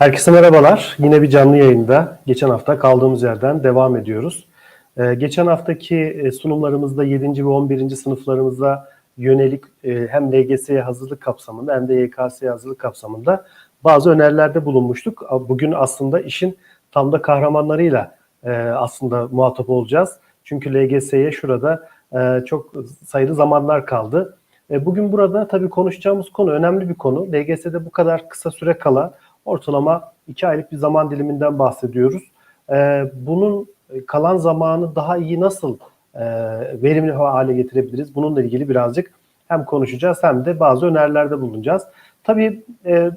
Herkese merhabalar. Yine bir canlı yayında geçen hafta kaldığımız yerden devam ediyoruz. Ee, geçen haftaki e, sunumlarımızda 7. ve 11. sınıflarımıza yönelik e, hem LGS'ye hazırlık kapsamında hem de YKS'ye hazırlık kapsamında bazı önerilerde bulunmuştuk. Bugün aslında işin tam da kahramanlarıyla e, aslında muhatap olacağız. Çünkü LGS'ye şurada çok sayılı zamanlar kaldı. Bugün burada tabii konuşacağımız konu önemli bir konu. LGS'de bu kadar kısa süre kala ortalama 2 aylık bir zaman diliminden bahsediyoruz. Ee, bunun kalan zamanı daha iyi nasıl e, verimli hale getirebiliriz? Bununla ilgili birazcık hem konuşacağız hem de bazı önerilerde bulunacağız. Tabii e,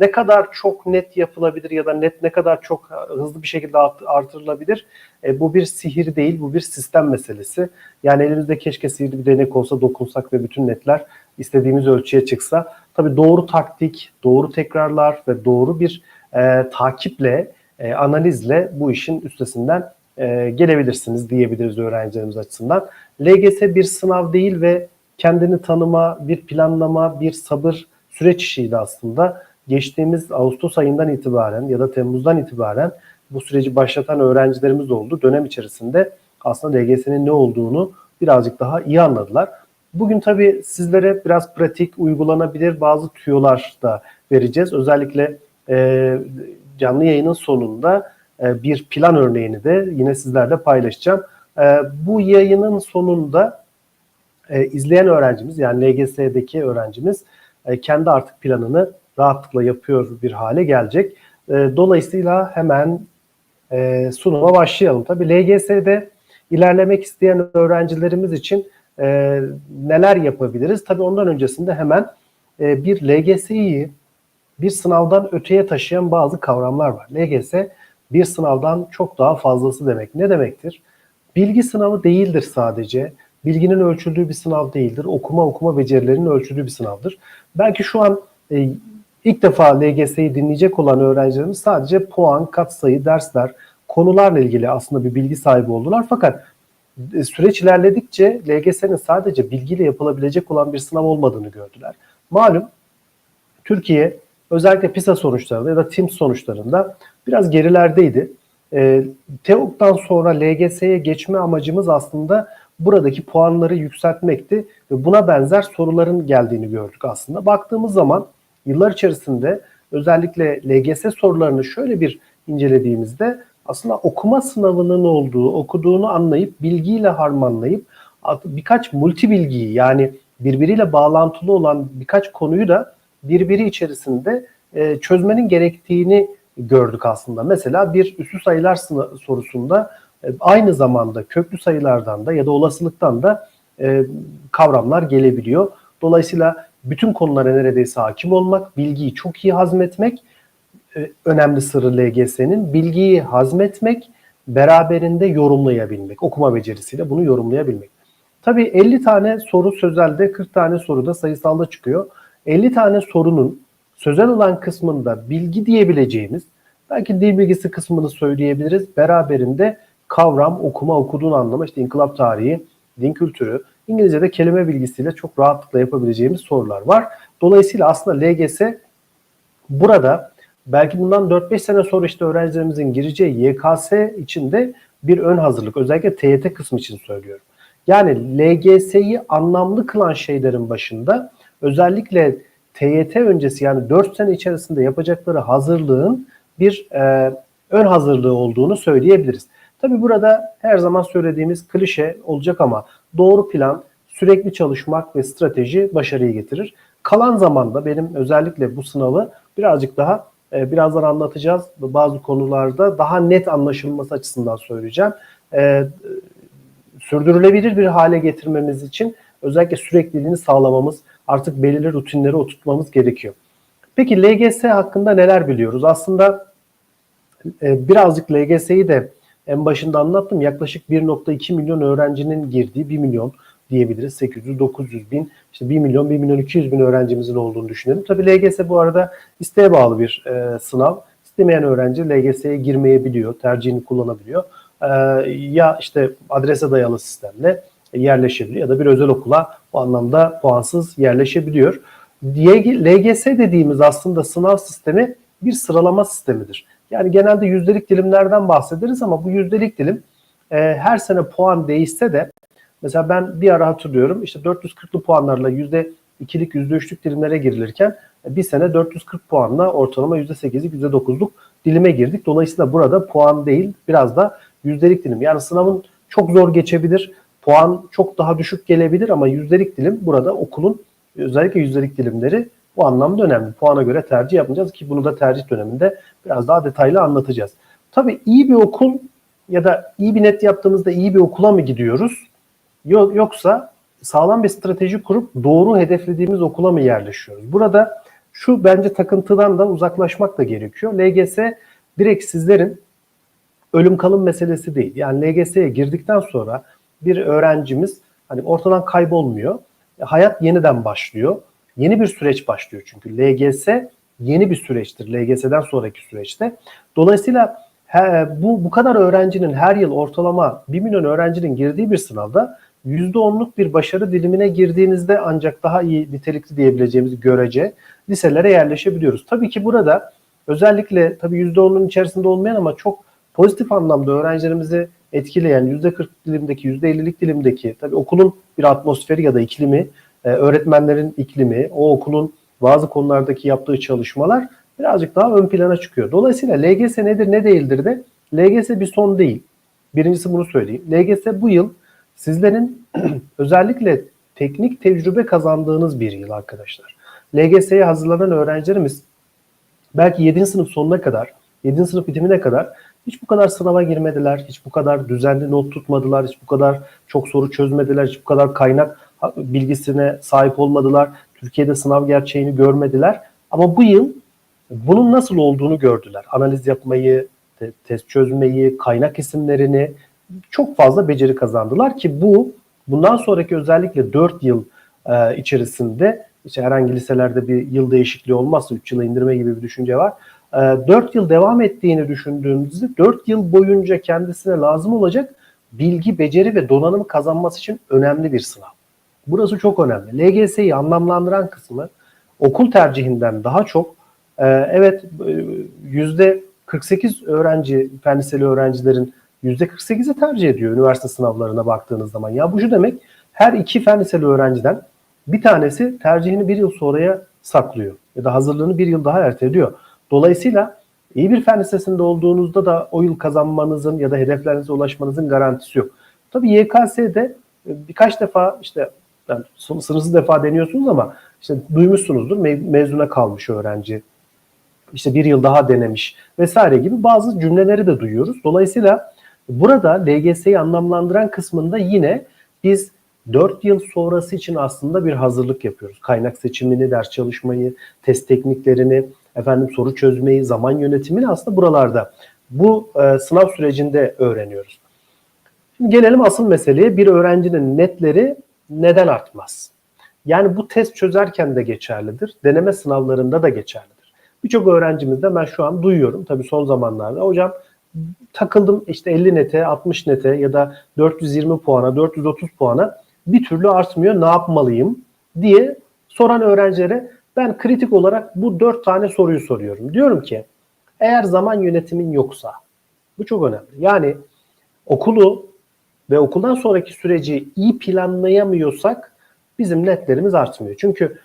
ne kadar çok net yapılabilir ya da net ne kadar çok hızlı bir şekilde artırılabilir e, bu bir sihir değil bu bir sistem meselesi. Yani elimizde keşke sihirli bir değnek olsa dokunsak ve bütün netler istediğimiz ölçüye çıksa. Tabii doğru taktik, doğru tekrarlar ve doğru bir e, takiple, e, analizle bu işin üstesinden e, gelebilirsiniz diyebiliriz öğrencilerimiz açısından. LGS bir sınav değil ve kendini tanıma, bir planlama, bir sabır süreç işiydi aslında. Geçtiğimiz Ağustos ayından itibaren ya da Temmuz'dan itibaren bu süreci başlatan öğrencilerimiz oldu. Dönem içerisinde aslında LGS'nin ne olduğunu birazcık daha iyi anladılar. Bugün tabii sizlere biraz pratik, uygulanabilir bazı tüyolar da vereceğiz. Özellikle e, canlı yayının sonunda e, bir plan örneğini de yine sizlerle paylaşacağım. E, bu yayının sonunda e, izleyen öğrencimiz yani LGS'deki öğrencimiz e, kendi artık planını rahatlıkla yapıyor bir hale gelecek. E, dolayısıyla hemen e, sunuma başlayalım. Tabii LGS'de ilerlemek isteyen öğrencilerimiz için neler yapabiliriz? Tabii ondan öncesinde hemen bir LGS'yi bir sınavdan öteye taşıyan bazı kavramlar var. LGS bir sınavdan çok daha fazlası demek. Ne demektir? Bilgi sınavı değildir sadece. Bilginin ölçüldüğü bir sınav değildir. Okuma okuma becerilerinin ölçüldüğü bir sınavdır. Belki şu an e, ilk defa LGS'yi dinleyecek olan öğrencilerimiz sadece puan, katsayı, dersler, konularla ilgili aslında bir bilgi sahibi oldular. Fakat e, süreç ilerledikçe LGS'nin sadece bilgiyle yapılabilecek olan bir sınav olmadığını gördüler. Malum Türkiye özellikle PISA sonuçlarında ya da TIMSS sonuçlarında biraz gerilerdeydi. E, TEOK'tan sonra LGS'ye geçme amacımız aslında buradaki puanları yükseltmekti ve buna benzer soruların geldiğini gördük aslında. Baktığımız zaman yıllar içerisinde özellikle LGS sorularını şöyle bir incelediğimizde aslında okuma sınavının olduğu, okuduğunu anlayıp bilgiyle harmanlayıp birkaç multi bilgiyi yani birbiriyle bağlantılı olan birkaç konuyu da birbiri içerisinde e, çözmenin gerektiğini gördük aslında. Mesela bir üstü sayılar sorusunda aynı zamanda köklü sayılardan da ya da olasılıktan da e, kavramlar gelebiliyor. Dolayısıyla bütün konulara neredeyse hakim olmak, bilgiyi çok iyi hazmetmek e, önemli sırrı LGS'nin. Bilgiyi hazmetmek, beraberinde yorumlayabilmek. Okuma becerisiyle bunu yorumlayabilmek. Tabii 50 tane soru sözelde, 40 tane soru da sayısalda çıkıyor. 50 tane sorunun sözel olan kısmında bilgi diyebileceğimiz, belki dil bilgisi kısmını söyleyebiliriz. Beraberinde kavram, okuma, okuduğunu anlama, işte inkılap tarihi, din kültürü, İngilizce'de kelime bilgisiyle çok rahatlıkla yapabileceğimiz sorular var. Dolayısıyla aslında LGS burada belki bundan 4-5 sene sonra işte öğrencilerimizin gireceği YKS için de bir ön hazırlık. Özellikle TYT kısmı için söylüyorum. Yani LGS'yi anlamlı kılan şeylerin başında özellikle TYT öncesi yani 4 sene içerisinde yapacakları hazırlığın bir e, ön hazırlığı olduğunu söyleyebiliriz. Tabi burada her zaman söylediğimiz klişe olacak ama doğru plan, sürekli çalışmak ve strateji başarıyı getirir. Kalan zamanda benim özellikle bu sınavı birazcık daha e, birazdan anlatacağız. Bazı konularda daha net anlaşılması açısından söyleyeceğim. E, sürdürülebilir bir hale getirmemiz için özellikle sürekliliğini sağlamamız, artık belirli rutinleri oturtmamız gerekiyor. Peki LGS hakkında neler biliyoruz? Aslında e, birazcık LGS'yi de en başında anlattım. Yaklaşık 1.2 milyon öğrencinin girdiği 1 milyon diyebiliriz. 800-900 bin, işte 1 milyon, 1 milyon 200 bin öğrencimizin olduğunu düşünelim. Tabii LGS bu arada isteğe bağlı bir e, sınav. İstemeyen öğrenci LGS'ye girmeyebiliyor, tercihini kullanabiliyor. E, ya işte adrese dayalı sistemle yerleşebiliyor ya da bir özel okula bu anlamda puansız yerleşebiliyor. LGS dediğimiz aslında sınav sistemi bir sıralama sistemidir. Yani genelde yüzdelik dilimlerden bahsederiz ama bu yüzdelik dilim e, her sene puan değişse de mesela ben bir ara hatırlıyorum işte 440'lı puanlarla yüzde ikilik yüzde üçlük dilimlere girilirken e, bir sene 440 puanla ortalama yüzde sekizlik yüzde dokuzluk dilime girdik. Dolayısıyla burada puan değil biraz da yüzdelik dilim. Yani sınavın çok zor geçebilir. Puan çok daha düşük gelebilir ama yüzdelik dilim burada okulun özellikle yüzdelik dilimleri bu anlamda önemli. Puana göre tercih yapacağız ki bunu da tercih döneminde biraz daha detaylı anlatacağız. Tabii iyi bir okul ya da iyi bir net yaptığımızda iyi bir okula mı gidiyoruz? Yoksa sağlam bir strateji kurup doğru hedeflediğimiz okula mı yerleşiyoruz? Burada şu bence takıntıdan da uzaklaşmak da gerekiyor. LGS direkt sizlerin ölüm kalım meselesi değil. Yani LGS'ye girdikten sonra bir öğrencimiz hani ortadan kaybolmuyor. Hayat yeniden başlıyor. Yeni bir süreç başlıyor çünkü. LGS yeni bir süreçtir. LGS'den sonraki süreçte. Dolayısıyla he, bu bu kadar öğrencinin her yıl ortalama 1 milyon öğrencinin girdiği bir sınavda %10'luk bir başarı dilimine girdiğinizde ancak daha iyi nitelikli diyebileceğimiz görece liselere yerleşebiliyoruz. Tabii ki burada özellikle tabii %10'un içerisinde olmayan ama çok pozitif anlamda öğrencilerimizi etkileyen %40 dilimdeki, %50'lik dilimdeki tabii okulun bir atmosferi ya da iklimi, e, öğretmenlerin iklimi, o okulun bazı konulardaki yaptığı çalışmalar birazcık daha ön plana çıkıyor. Dolayısıyla LGS nedir ne değildir de LGS bir son değil. Birincisi bunu söyleyeyim. LGS bu yıl sizlerin özellikle teknik tecrübe kazandığınız bir yıl arkadaşlar. LGS'ye hazırlanan öğrencilerimiz belki 7. sınıf sonuna kadar, 7. sınıf bitimine kadar hiç bu kadar sınava girmediler, hiç bu kadar düzenli not tutmadılar, hiç bu kadar çok soru çözmediler, hiç bu kadar kaynak bilgisine sahip olmadılar. Türkiye'de sınav gerçeğini görmediler. Ama bu yıl bunun nasıl olduğunu gördüler. Analiz yapmayı, te- test çözmeyi, kaynak isimlerini çok fazla beceri kazandılar ki bu bundan sonraki özellikle 4 yıl e, içerisinde işte herhangi liselerde bir yıl değişikliği olmazsa 3 yıla indirme gibi bir düşünce var. E, 4 yıl devam ettiğini düşündüğümüzde 4 yıl boyunca kendisine lazım olacak bilgi, beceri ve donanım kazanması için önemli bir sınav. Burası çok önemli. LGS'yi anlamlandıran kısmı okul tercihinden daha çok e, evet e, yüzde 48 öğrenci, fen liseli öğrencilerin yüzde 48'i tercih ediyor üniversite sınavlarına baktığınız zaman. Ya bu şu demek her iki fen liseli öğrenciden bir tanesi tercihini bir yıl sonraya saklıyor ya da hazırlığını bir yıl daha erteliyor. Dolayısıyla iyi bir fen lisesinde olduğunuzda da o yıl kazanmanızın ya da hedeflerinize ulaşmanızın garantisi yok. Tabii YKS'de birkaç defa işte yani sınırsız defa deniyorsunuz ama işte duymuşsunuzdur me- mezuna kalmış öğrenci işte bir yıl daha denemiş vesaire gibi bazı cümleleri de duyuyoruz. Dolayısıyla burada LGS'yi anlamlandıran kısmında yine biz 4 yıl sonrası için aslında bir hazırlık yapıyoruz. Kaynak seçimini, ders çalışmayı, test tekniklerini, efendim soru çözmeyi, zaman yönetimini aslında buralarda bu e, sınav sürecinde öğreniyoruz. Şimdi gelelim asıl meseleye. Bir öğrencinin netleri neden artmaz? Yani bu test çözerken de geçerlidir. Deneme sınavlarında da geçerlidir. Birçok öğrencimizde ben şu an duyuyorum. Tabii son zamanlarda hocam takıldım işte 50 nete, 60 nete ya da 420 puana, 430 puana bir türlü artmıyor. Ne yapmalıyım diye soran öğrencilere ben kritik olarak bu dört tane soruyu soruyorum. Diyorum ki eğer zaman yönetimin yoksa bu çok önemli. Yani okulu ve okuldan sonraki süreci iyi planlayamıyorsak bizim netlerimiz artmıyor. Çünkü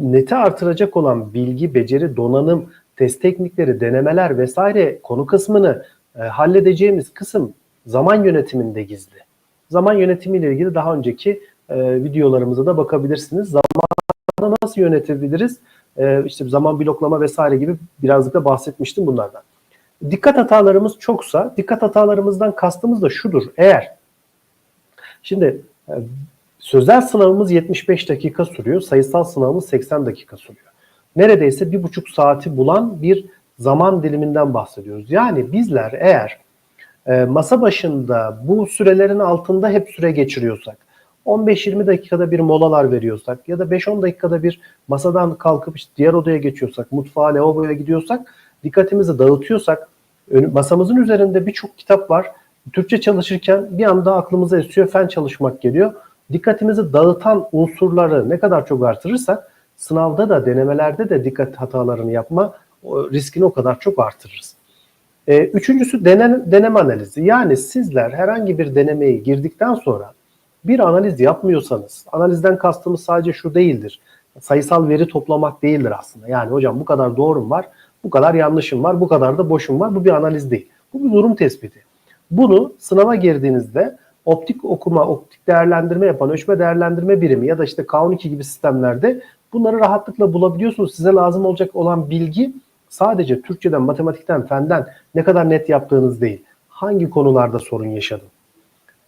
neti artıracak olan bilgi, beceri, donanım, test teknikleri, denemeler vesaire konu kısmını e, halledeceğimiz kısım zaman yönetiminde gizli. Zaman yönetimiyle ilgili daha önceki e, videolarımıza da bakabilirsiniz. Zamanı nasıl yönetebiliriz? E, işte zaman bloklama vesaire gibi birazcık da bahsetmiştim bunlardan. Dikkat hatalarımız çoksa, dikkat hatalarımızdan kastımız da şudur. Eğer Şimdi sözel sınavımız 75 dakika sürüyor, sayısal sınavımız 80 dakika sürüyor. neredeyse bir buçuk saati bulan bir zaman diliminden bahsediyoruz. Yani bizler eğer e, masa başında bu sürelerin altında hep süre geçiriyorsak, 15-20 dakikada bir molalar veriyorsak ya da 5-10 dakikada bir masadan kalkıp işte diğer odaya geçiyorsak, mutfağa, lavaboya gidiyorsak, dikkatimizi dağıtıyorsak, masamızın üzerinde birçok kitap var. Türkçe çalışırken bir anda aklımıza esiyor, fen çalışmak geliyor. Dikkatimizi dağıtan unsurları ne kadar çok artırırsak, sınavda da denemelerde de dikkat hatalarını yapma riskini o kadar çok artırırız. E, üçüncüsü deneme analizi. Yani sizler herhangi bir denemeye girdikten sonra bir analiz yapmıyorsanız, analizden kastımız sadece şu değildir. Sayısal veri toplamak değildir aslında. Yani hocam bu kadar doğrum var, bu kadar yanlışım var, bu kadar da boşum var. Bu bir analiz değil. Bu bir durum tespiti. Bunu sınava girdiğinizde optik okuma, optik değerlendirme yapan ölçme değerlendirme birimi ya da işte K12 gibi sistemlerde bunları rahatlıkla bulabiliyorsunuz. Size lazım olacak olan bilgi sadece Türkçeden, matematikten, fenden ne kadar net yaptığınız değil. Hangi konularda sorun yaşadım?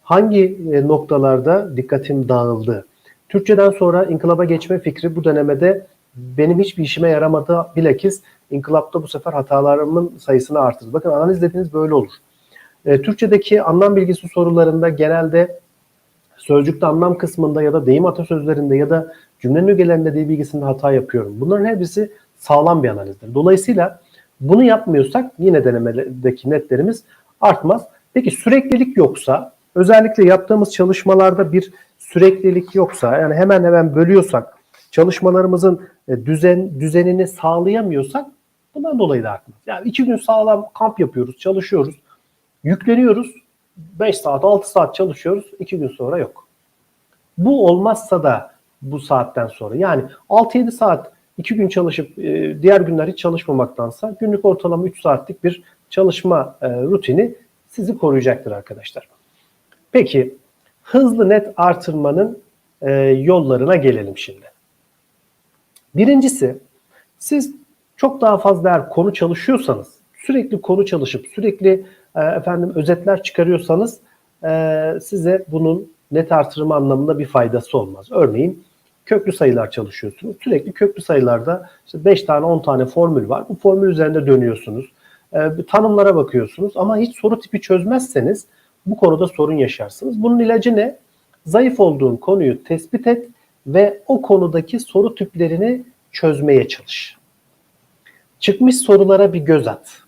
Hangi e, noktalarda dikkatim dağıldı? Türkçeden sonra inkılaba geçme fikri bu denemede benim hiçbir işime yaramadı. Bilakis inkılapta bu sefer hatalarımın sayısını artırdı. Bakın analiz dediğiniz böyle olur. E, Türkçedeki anlam bilgisi sorularında genelde sözcükte anlam kısmında ya da deyim atasözlerinde ya da cümlenin ögelerinde dil bilgisinde hata yapıyorum. Bunların hepsi sağlam bir analizdir. Dolayısıyla bunu yapmıyorsak yine denemedeki netlerimiz artmaz. Peki süreklilik yoksa özellikle yaptığımız çalışmalarda bir süreklilik yoksa yani hemen hemen bölüyorsak çalışmalarımızın e, düzen düzenini sağlayamıyorsak bundan dolayı da artmaz. Yani iki gün sağlam kamp yapıyoruz, çalışıyoruz, yükleniyoruz. 5 saat, 6 saat çalışıyoruz. 2 gün sonra yok. Bu olmazsa da bu saatten sonra yani 6-7 saat 2 gün çalışıp e, diğer günler hiç çalışmamaktansa günlük ortalama 3 saatlik bir çalışma e, rutini sizi koruyacaktır arkadaşlar. Peki hızlı net artırmanın e, yollarına gelelim şimdi. Birincisi siz çok daha fazla eğer konu çalışıyorsanız sürekli konu çalışıp sürekli efendim özetler çıkarıyorsanız size bunun net artırma anlamında bir faydası olmaz. Örneğin köklü sayılar çalışıyorsunuz. Sürekli köklü sayılarda işte 5 tane 10 tane formül var. Bu formül üzerinde dönüyorsunuz. E, tanımlara bakıyorsunuz ama hiç soru tipi çözmezseniz bu konuda sorun yaşarsınız. Bunun ilacı ne? Zayıf olduğun konuyu tespit et ve o konudaki soru tiplerini çözmeye çalış. Çıkmış sorulara bir göz at.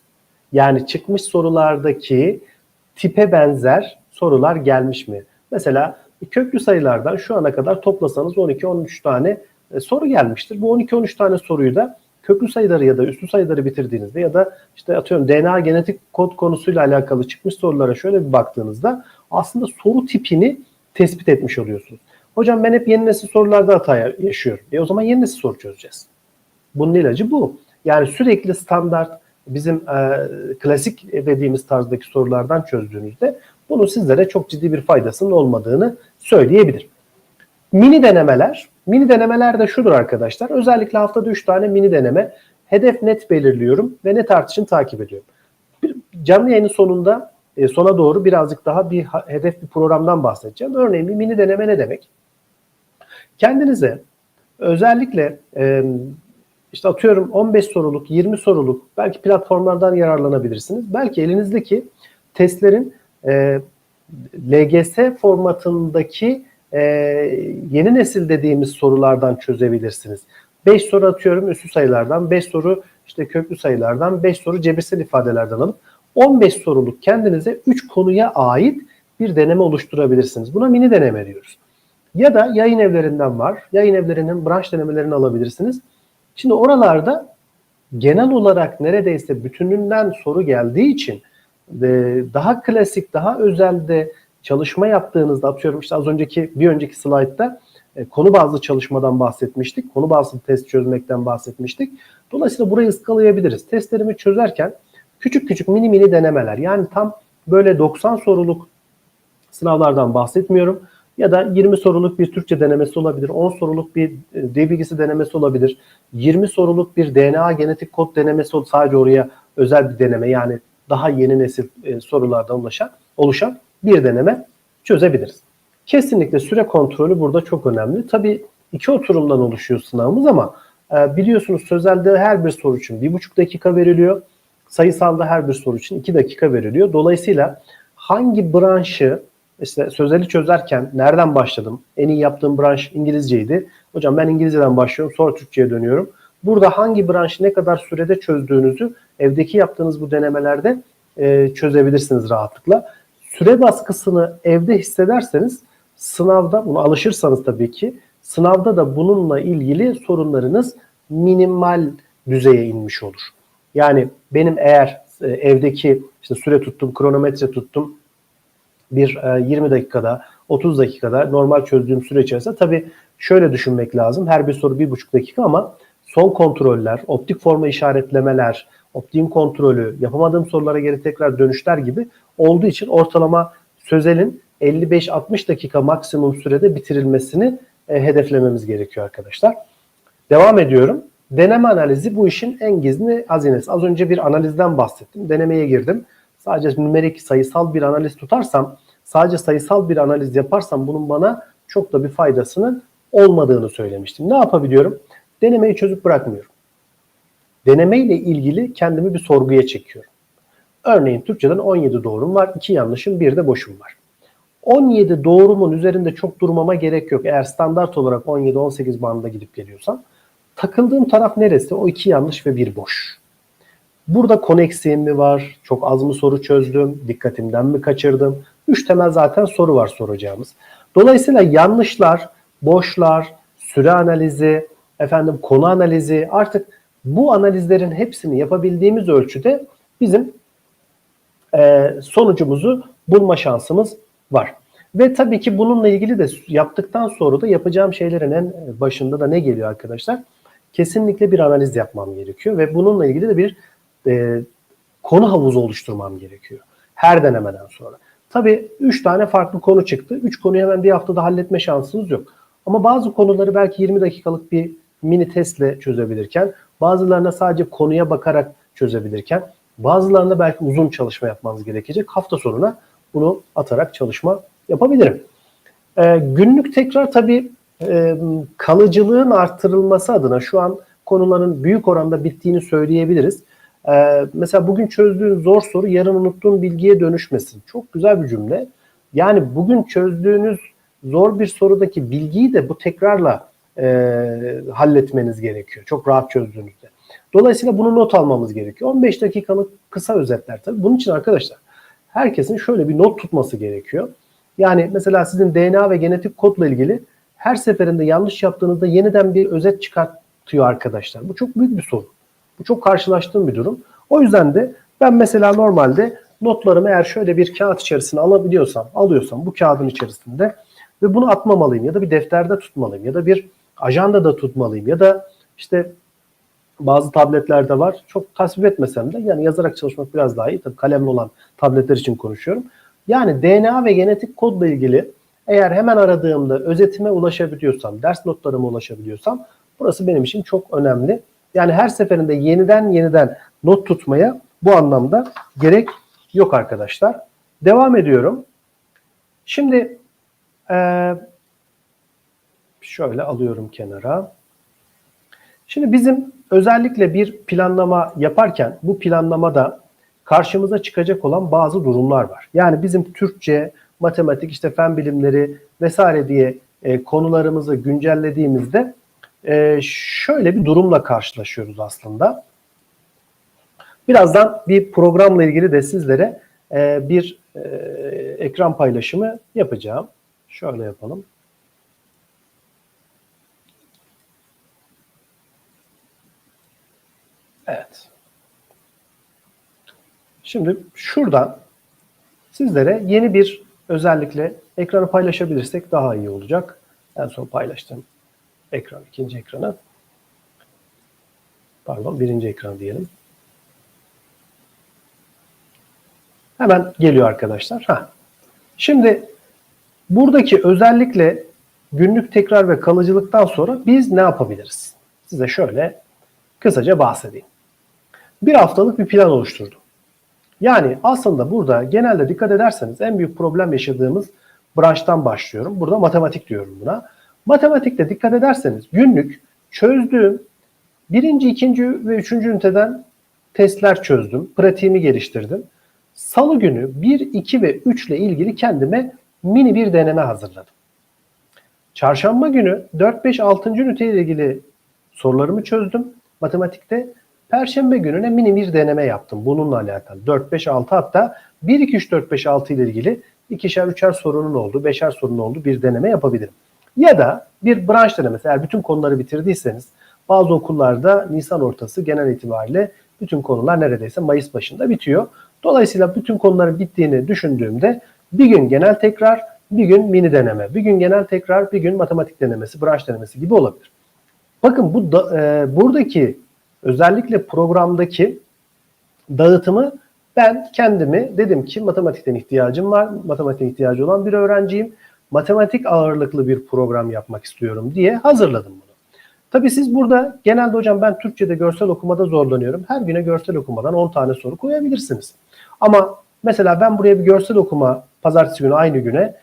Yani çıkmış sorulardaki tipe benzer sorular gelmiş mi? Mesela köklü sayılardan şu ana kadar toplasanız 12-13 tane e, soru gelmiştir. Bu 12-13 tane soruyu da köklü sayıları ya da üstü sayıları bitirdiğinizde ya da işte atıyorum DNA genetik kod konusuyla alakalı çıkmış sorulara şöyle bir baktığınızda aslında soru tipini tespit etmiş oluyorsunuz. Hocam ben hep yeni nesil sorularda hata yaşıyorum. E o zaman yeni nesil soru çözeceğiz. Bunun ilacı bu. Yani sürekli standart bizim e, klasik dediğimiz tarzdaki sorulardan çözdüğünüzde bunun sizlere çok ciddi bir faydasının olmadığını söyleyebilirim. Mini denemeler, mini denemeler de şudur arkadaşlar. Özellikle haftada 3 tane mini deneme. Hedef net belirliyorum ve net artışını takip ediyorum. Bir canlı yayının sonunda e, sona doğru birazcık daha bir hedef bir programdan bahsedeceğim. Örneğin bir mini deneme ne demek? Kendinize özellikle e, işte atıyorum 15 soruluk, 20 soruluk belki platformlardan yararlanabilirsiniz. Belki elinizdeki testlerin e, LGS formatındaki e, yeni nesil dediğimiz sorulardan çözebilirsiniz. 5 soru atıyorum üstü sayılardan, 5 soru işte köklü sayılardan, 5 soru cebirsel ifadelerden alıp 15 soruluk kendinize 3 konuya ait bir deneme oluşturabilirsiniz. Buna mini deneme diyoruz. Ya da yayın evlerinden var. Yayın evlerinin branş denemelerini alabilirsiniz. Şimdi oralarda genel olarak neredeyse bütününden soru geldiği için daha klasik, daha özelde çalışma yaptığınızda atıyorum işte az önceki bir önceki slaytta e, konu bazlı çalışmadan bahsetmiştik. Konu bazlı test çözmekten bahsetmiştik. Dolayısıyla burayı ıskalayabiliriz. Testlerimi çözerken küçük küçük mini mini denemeler yani tam böyle 90 soruluk sınavlardan bahsetmiyorum. Ya da 20 soruluk bir Türkçe denemesi olabilir, 10 soruluk bir e, dil bilgisi denemesi olabilir, 20 soruluk bir DNA genetik kod denemesi sadece oraya özel bir deneme yani daha yeni nesil e, sorulardan ulaşan, oluşan bir deneme çözebiliriz. Kesinlikle süre kontrolü burada çok önemli. Tabii iki oturumdan oluşuyor sınavımız ama E, biliyorsunuz sözelde her bir soru için bir buçuk dakika veriliyor. Sayısalda her bir soru için iki dakika veriliyor. Dolayısıyla hangi branşı işte sözeli çözerken nereden başladım? En iyi yaptığım branş İngilizceydi. Hocam ben İngilizceden başlıyorum sonra Türkçe'ye dönüyorum. Burada hangi branşı ne kadar sürede çözdüğünüzü evdeki yaptığınız bu denemelerde e, çözebilirsiniz rahatlıkla. Süre baskısını evde hissederseniz sınavda bunu alışırsanız tabii ki sınavda da bununla ilgili sorunlarınız minimal düzeye inmiş olur. Yani benim eğer e, evdeki işte süre tuttum, kronometre tuttum bir e, 20 dakikada, 30 dakikada normal çözdüğüm süre içerisinde tabii şöyle düşünmek lazım. Her bir soru bir buçuk dakika ama son kontroller, optik forma işaretlemeler, optiğin kontrolü, yapamadığım sorulara geri tekrar dönüşler gibi olduğu için ortalama sözelin 55-60 dakika maksimum sürede bitirilmesini e, hedeflememiz gerekiyor arkadaşlar. Devam ediyorum. Deneme analizi bu işin en gizli hazinesi. Az önce bir analizden bahsettim. Denemeye girdim. Sadece numerik sayısal bir analiz tutarsam, sadece sayısal bir analiz yaparsam bunun bana çok da bir faydasının olmadığını söylemiştim. Ne yapabiliyorum? Denemeyi çözüp bırakmıyorum. Denemeyle ilgili kendimi bir sorguya çekiyorum. Örneğin Türkçeden 17 doğrum var, 2 yanlışım, 1 de boşum var. 17 doğrumun üzerinde çok durmama gerek yok. Eğer standart olarak 17-18 bandında gidip geliyorsam. Takıldığım taraf neresi? O 2 yanlış ve 1 boş. Burada konu eksiğim mi var? Çok az mı soru çözdüm? Dikkatimden mi kaçırdım? Üç temel zaten soru var soracağımız. Dolayısıyla yanlışlar, boşlar, süre analizi, efendim konu analizi artık bu analizlerin hepsini yapabildiğimiz ölçüde bizim e, sonucumuzu bulma şansımız var. Ve tabii ki bununla ilgili de yaptıktan sonra da yapacağım şeylerin en başında da ne geliyor arkadaşlar? Kesinlikle bir analiz yapmam gerekiyor ve bununla ilgili de bir e, konu havuzu oluşturmam gerekiyor. Her denemeden sonra. Tabii 3 tane farklı konu çıktı. 3 konuyu hemen bir haftada halletme şansınız yok. Ama bazı konuları belki 20 dakikalık bir mini testle çözebilirken, bazılarına sadece konuya bakarak çözebilirken, bazılarında belki uzun çalışma yapmanız gerekecek. Hafta sonuna bunu atarak çalışma yapabilirim. Ee, günlük tekrar tabii e, kalıcılığın arttırılması adına şu an konuların büyük oranda bittiğini söyleyebiliriz. Ee, mesela bugün çözdüğün zor soru yarın unuttuğun bilgiye dönüşmesin. Çok güzel bir cümle. Yani bugün çözdüğünüz zor bir sorudaki bilgiyi de bu tekrarla e, halletmeniz gerekiyor. Çok rahat çözdüğünüzde. Dolayısıyla bunu not almamız gerekiyor. 15 dakikalık kısa özetler tabii. Bunun için arkadaşlar herkesin şöyle bir not tutması gerekiyor. Yani mesela sizin DNA ve genetik kodla ilgili her seferinde yanlış yaptığınızda yeniden bir özet çıkartıyor arkadaşlar. Bu çok büyük bir sorun. Bu çok karşılaştığım bir durum. O yüzden de ben mesela normalde notlarımı eğer şöyle bir kağıt içerisine alabiliyorsam, alıyorsam bu kağıdın içerisinde ve bunu atmamalıyım ya da bir defterde tutmalıyım ya da bir ajandada tutmalıyım ya da işte bazı tabletlerde var. Çok tasvip etmesem de yani yazarak çalışmak biraz daha iyi. Tabii kalemli olan tabletler için konuşuyorum. Yani DNA ve genetik kodla ilgili eğer hemen aradığımda özetime ulaşabiliyorsam, ders notlarıma ulaşabiliyorsam burası benim için çok önemli. Yani her seferinde yeniden yeniden not tutmaya bu anlamda gerek yok arkadaşlar. Devam ediyorum. Şimdi e, şöyle alıyorum kenara. Şimdi bizim özellikle bir planlama yaparken bu planlamada karşımıza çıkacak olan bazı durumlar var. Yani bizim Türkçe, matematik, işte fen bilimleri vesaire diye e, konularımızı güncellediğimizde e, şöyle bir durumla karşılaşıyoruz aslında. Birazdan bir programla ilgili de sizlere e, bir e, ekran paylaşımı yapacağım. Şöyle yapalım. Evet. Şimdi şuradan sizlere yeni bir özellikle ekranı paylaşabilirsek daha iyi olacak. En son paylaştım ekran, ikinci ekranı. Pardon, birinci ekran diyelim. Hemen geliyor arkadaşlar. Ha. Şimdi buradaki özellikle günlük tekrar ve kalıcılıktan sonra biz ne yapabiliriz? Size şöyle kısaca bahsedeyim. Bir haftalık bir plan oluşturdum. Yani aslında burada genelde dikkat ederseniz en büyük problem yaşadığımız branştan başlıyorum. Burada matematik diyorum buna. Matematikte dikkat ederseniz günlük çözdüğüm Birinci, ikinci ve üçüncü üniteden testler çözdüm. Pratiğimi geliştirdim. Salı günü 1, 2 ve 3 ile ilgili kendime mini bir deneme hazırladım. Çarşamba günü 4, 5, 6. ünite ile ilgili sorularımı çözdüm matematikte. Perşembe gününe mini bir deneme yaptım bununla alakalı. 4, 5, 6 hatta 1, 2, 3, 4, 5, 6 ile ilgili ikişer, üçer sorunun olduğu, beşer sorunun olduğu bir deneme yapabilirim. Ya da bir branş denemesi. Eğer bütün konuları bitirdiyseniz bazı okullarda Nisan ortası genel itibariyle bütün konular neredeyse Mayıs başında bitiyor. Dolayısıyla bütün konuların bittiğini düşündüğümde bir gün genel tekrar, bir gün mini deneme, bir gün genel tekrar, bir gün matematik denemesi, branş denemesi gibi olabilir. Bakın bu da, e, buradaki özellikle programdaki dağıtımı ben kendimi dedim ki matematikten ihtiyacım var. Matematikten ihtiyacı olan bir öğrenciyim. Matematik ağırlıklı bir program yapmak istiyorum diye hazırladım bunu. Tabii siz burada genelde hocam ben Türkçe'de görsel okumada zorlanıyorum. Her güne görsel okumadan 10 tane soru koyabilirsiniz. Ama mesela ben buraya bir görsel okuma pazartesi günü aynı güne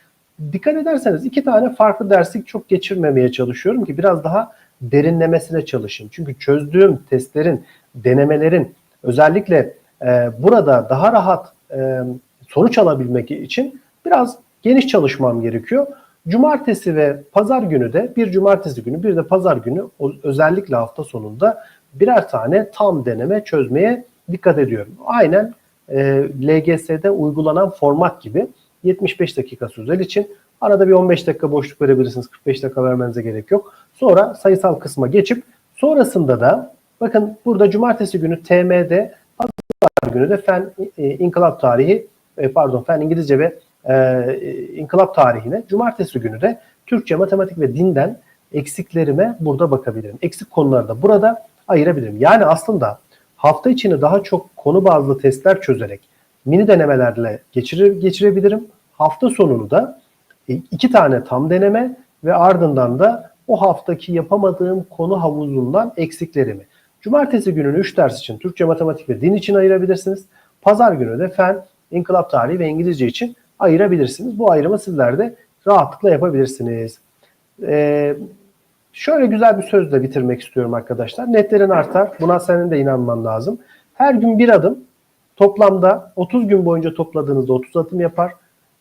dikkat ederseniz iki tane farklı derslik çok geçirmemeye çalışıyorum ki biraz daha derinlemesine çalışın. Çünkü çözdüğüm testlerin, denemelerin özellikle e, burada daha rahat e, sonuç alabilmek için biraz geniş çalışmam gerekiyor. Cumartesi ve pazar günü de bir cumartesi günü bir de pazar günü özellikle hafta sonunda birer tane tam deneme çözmeye dikkat ediyorum. Aynen e, LGS'de uygulanan format gibi 75 dakika sözel için arada bir 15 dakika boşluk verebilirsiniz. 45 dakika vermenize gerek yok. Sonra sayısal kısma geçip sonrasında da bakın burada cumartesi günü TM'de pazar günü de fen e, inkılap tarihi e, pardon fen İngilizce ve e, inkılap tarihine cumartesi günü de Türkçe, matematik ve dinden eksiklerime burada bakabilirim. Eksik konuları da burada ayırabilirim. Yani aslında hafta içini daha çok konu bazlı testler çözerek mini denemelerle geçirir, geçirebilirim. Hafta sonunu da iki tane tam deneme ve ardından da o haftaki yapamadığım konu havuzundan eksiklerimi. Cumartesi gününü 3 ders için Türkçe, matematik ve din için ayırabilirsiniz. Pazar günü de fen, inkılap tarihi ve İngilizce için ayırabilirsiniz. Bu ayrımı sizler de rahatlıkla yapabilirsiniz. Ee, şöyle güzel bir sözle bitirmek istiyorum arkadaşlar. Netlerin artar. Buna senin de inanman lazım. Her gün bir adım toplamda 30 gün boyunca topladığınızda 30 adım yapar.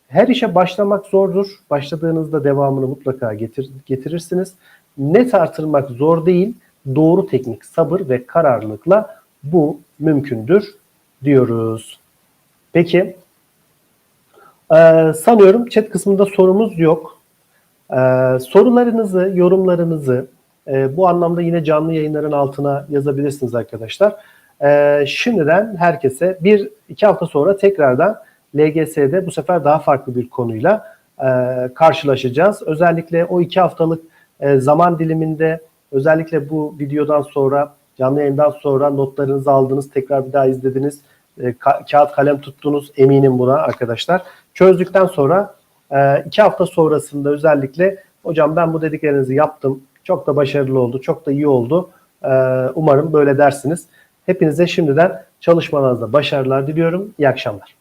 Her işe başlamak zordur. Başladığınızda devamını mutlaka getir, getirirsiniz. Net artırmak zor değil. Doğru teknik, sabır ve kararlılıkla bu mümkündür diyoruz. Peki ee, sanıyorum chat kısmında sorumuz yok. Ee, sorularınızı, yorumlarınızı e, bu anlamda yine canlı yayınların altına yazabilirsiniz arkadaşlar. Ee, şimdiden herkese bir iki hafta sonra tekrardan LGS'de bu sefer daha farklı bir konuyla e, karşılaşacağız. Özellikle o iki haftalık e, zaman diliminde özellikle bu videodan sonra canlı yayından sonra notlarınızı aldınız, tekrar bir daha izlediniz, e, ka- kağıt kalem tuttunuz eminim buna arkadaşlar. Çözdükten sonra e, iki hafta sonrasında özellikle hocam ben bu dediklerinizi yaptım. Çok da başarılı oldu. Çok da iyi oldu. E, umarım böyle dersiniz. Hepinize şimdiden çalışmalarınızda başarılar diliyorum. İyi akşamlar.